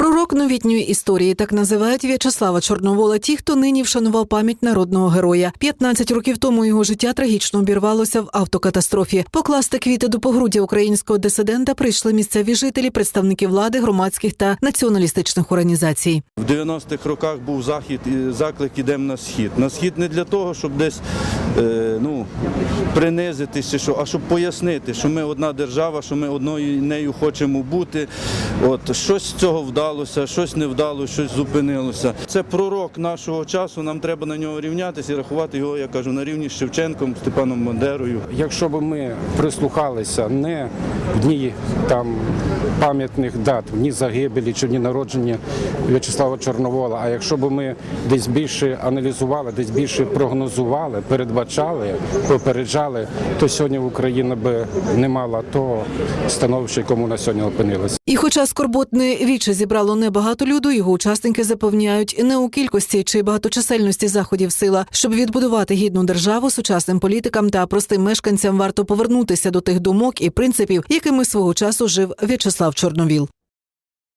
pro Пророк новітньої історії так називають В'ячеслава Чорновола. Ті, хто нині вшанував пам'ять народного героя. 15 років тому його життя трагічно обірвалося в автокатастрофі. Покласти квіти до погруддя українського дисидента прийшли місцеві жителі, представники влади, громадських та націоналістичних організацій. В 90-х роках був захід і заклик ідемо на схід. На схід не для того, щоб десь е, ну, принизитися, що, а щоб пояснити, що ми одна держава, що ми одною нею хочемо бути. От щось з цього вдалося, щось не вдалося, щось зупинилося. Це пророк нашого часу. Нам треба на нього рівнятися і рахувати його, я кажу, на рівні з Шевченком, Степаном Бандерою. Якщо б ми прислухалися не в дні там пам'ятних дат, в дні загибелі чи в дні народження В'ячеслава Чорновола, а якщо б ми десь більше аналізували, десь більше прогнозували, передбачали, попереджали, то сьогодні Україна би не мала того становища, якому на сьогодні опинилася. І хоча скорботне віче зібрало небагато люду, його учасники запевняють не у кількості чи багаточисельності заходів сила, щоб відбудувати гідну державу сучасним політикам та простим мешканцям варто повернутися до тих думок і принципів, якими свого часу жив В'ячеслав Чорновіл.